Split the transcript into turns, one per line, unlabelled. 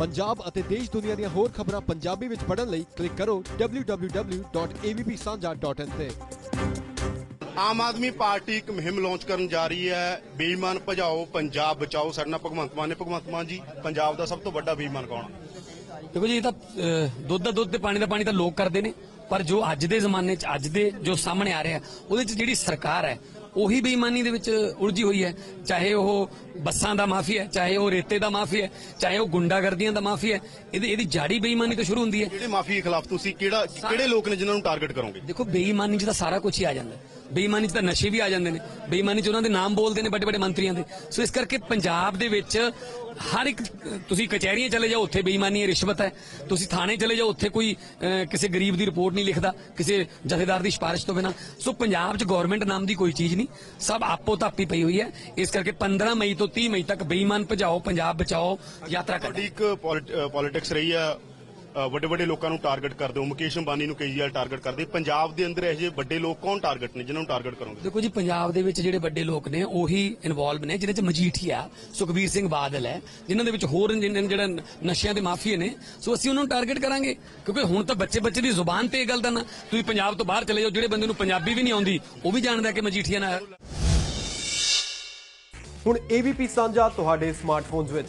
ਪੰਜਾਬ ਅਤੇ ਦੇਸ਼ ਦੁਨੀਆ ਦੀਆਂ ਹੋਰ ਖਬਰਾਂ ਪੰਜਾਬੀ ਵਿੱਚ ਪੜ੍ਹਨ ਲਈ ਕਲਿੱਕ ਕਰੋ www.avpsanja.in ਤੇ।
ਆਮ ਆਦਮੀ ਪਾਰਟੀ ਇੱਕ ਮੁਹਿੰਮ ਲਾਂਚ ਕਰਨ ਜਾ ਰਹੀ ਹੈ। ਬੇਈਮਾਨ ਭਜਾਓ ਪੰਜਾਬ ਬਚਾਓ। ਸਾਡੇ ਨਾਲ ਭਗਵੰਤ ਮਾਨ ਨੇ। ਭਗਵੰਤ ਮਾਨ ਜੀ ਪੰਜਾਬ ਦਾ ਸਭ ਤੋਂ ਵੱਡਾ ਬੇਈਮਾਨ ਕੌਣ ਆ?
ਦੇਖੋ ਜੀ ਇਹ ਤਾਂ ਅਹ, ਦੁੱਧ ਦਾ ਦੁੱਧ ਤੇ ਪਾਣੀ ਦਾ ਪਾਣੀ ਤਾਂ ਲੋਕ ਕਰਦੇ ਨੇ। ਪਰ ਜੋ ਅੱਜ ਦੇ ਜ਼ਮਾਨੇ 'ਚ ਅੱਜ ਦੇ ਜੋ ਸਾਹਮਣੇ ਆ ਰਿਹਾ ਉਹਦੇ 'ਚ ਜਿਹੜੀ ਸਰਕਾਰ ਹੈ ਉਹੀ ਬੇਈਮਾਨੀ ਦੇ ਵਿੱਚ ਉਲਝੀ ਹੋਈ ਹੈ। ਚਾਹੇ ਉਹ ਬੱਸਾਂ ਦਾ ਮਾਫੀਆ ਹੈ ਚਾਹੇ ਉਹ ਰੇਤੇ ਦਾ ਮਾਫੀਆ ਹੈ ਚਾਹੇ ਉਹ ਗੁੰਡਾਗਰਦੀਆਂ ਦਾ ਮਾਫੀਆ ਹੈ ਇਹਦੀ ਇਹਦੀ ਜਾੜੀ ਬੇਈਮਾਨੀ ਤੋਂ ਸ਼ੁਰੂ ਹੁੰਦੀ ਹੈ।
ਕਿਹੜੇ ਮਾਫੀ ਦੇ ਖਿਲਾਫ ਤੁਸੀਂ ਕਿਹੜਾ ਕਿਹੜੇ ਲੋਕ ਨੇ ਜਿਨ੍ਹਾਂ ਨੂੰ ਟਾਰਗੇਟ ਕਰੋਗੇ?
ਦੇਖੋ ਬੇਈਮਾਨੀ 'ਚ ਤਾਂ ਸਾਰਾ ਕੁਝ ਹੀ ਆ ਜਾਂਦਾ। ਬੇਈਮਾਨੀ 'ਚ ਤਾਂ ਨਸ਼ੇ ਵੀ ਆ ਜਾਂਦੇ ਨੇ। ਬੇਈਮਾਨੀ 'ਚ ਉਹਨਾਂ ਦੇ ਨਾਮ ਬੋਲਦੇ ਨੇ ਵੱਡੇ ਵੱਡੇ ਮੰਤਰੀਆਂ ਦੇ। ਸੋ ਇਸ ਕਰਕੇ ਪੰਜਾਬ ਦੇ ਵਿੱਚ ਹਰ ਇੱਕ, ਤੁਸੀਂ ਕਚਹਿਰੀਆਂ ਚਲੇ ਜਾਓ, ਉੱਥੇ ਬੇਈਮਾਨੀ ਹੈ, ਰਿਸ਼ਵਤ ਹੈ। ਤੁਸੀਂ ਥਾਣੇ ਚਲੇ ਜਾਓ, ਉੱਥੇ ਕੋਈ ਕਿਸੇ ਗਰੀਬ ਦੀ ਰਿਪੋਰਟ ਨਹੀਂ ਲਿਖਦਾ, ਕਿਸੇ ਜਥੇਦਾਰ ਦੀ ਸਿਫਾਰਿਸ਼ ਤੋਂ ਬਿਨਾਂ। ਸੋ ਪੰਜਾਬ 'ਚ ਗਵਰਨਮੈਂਟ ਨਾਮ ਦੀ ਕੋਈ ਚੀਜ਼ ਨਹੀਂ। ਸਭ ਆਪੋ ਤਾਪੀ ਪਈ ਹੋਈ ਹੈ। ਇਸ ਕਰਕੇ 15 ਮਈ ਤੋਂ 30 ਮਈ ਤੱਕ ਬੇਈਮਾਨ ਭਜਾਓ, ਪੰਜਾਬ ਬਚਾਓ, ਯਾਤਰਾ ਕਰੋ।
ਇੱਕ ਪੋਲਿਟਿਕਸ ਰਹੀ ਆ। ਵੱਡੇ ਵੱਡੇ ਲੋਕਾਂ ਨੂੰ ਟਾਰਗੇਟ ਕਰਦੇ ਹੋ। ਮੁਕੇਸ਼ ਅੰਬਾਨੀ ਨੂੰ ਕੇਜਰੀਵਾਲ ਟਾਰਗੇਟ ਕਰਦੇ। ਪੰਜਾਬ ਦੇ ਅੰਦਰ ਇਹੋ ਜਿਹੇ ਵੱਡੇ ਲੋਕ ਕੌਣ ਟਾਰਗੇਟ ਨੇ ਜਿਨ੍ਹਾਂ ਨੂੰ ਟਾਰਗੇਟ ਕਰੋਗੇ?
ਦੇਖੋ ਜੀ ਪੰਜਾਬ ਦੇ ਵਿੱਚ ਜਿਹੜੇ ਵੱਡੇ ਲੋਕ ਨੇ ਉਹੀ ਇਨਵੋਲਵ ਨੇ ਜਿਹਦੇ ਚ ਮਜੀਠੀਆ ਸੁਖਬੀਰ ਸਿੰਘ ਬਾਦਲ ਹੈ ਜਿਨ੍ਹਾਂ ਦੇ ਵਿੱਚ ਹੋਰ ਜਿਹੜੇ ਜਿਹੜਾ ਨਸ਼ਿਆਂ ਦੇ ਮਾਫੀਏ ਨੇ। ਸੋ ਅਸੀਂ ਉਹਨਾਂ ਨੂੰ ਟਾਰਗੇਟ ਕਰਾਂਗੇ ਕਿਉਂਕਿ ਹੁਣ ਤਾਂ ਬੱਚੇ ਬੱਚੇ ਦੀ ਜ਼ੁਬਾਨ ਤੇ ਇਹ ਗੱਲ ਤਾਂ ਨਾ ਤੁਸੀਂ ਪੰਜਾਬ ਤੋਂ ਬਾਹਰ ਚਲੇ ਜਾਓ ਜਿਹੜੇ ਬੰਦੇ ਨੂੰ ਪੰਜਾਬੀ ਵੀ ਨਹੀਂ ਆਉਂਦੀ ਉਹ ਵੀ ਜਾਣਦਾ ਕਿ ਮਜੀਠੀਆ ਨਾਲ।
ਹੁਣ AVP ਸਾਂਝਾ ਤੁਹਾਡੇ ਸਮਾਰਟਫੋਨਸ ਵਿੱਚ।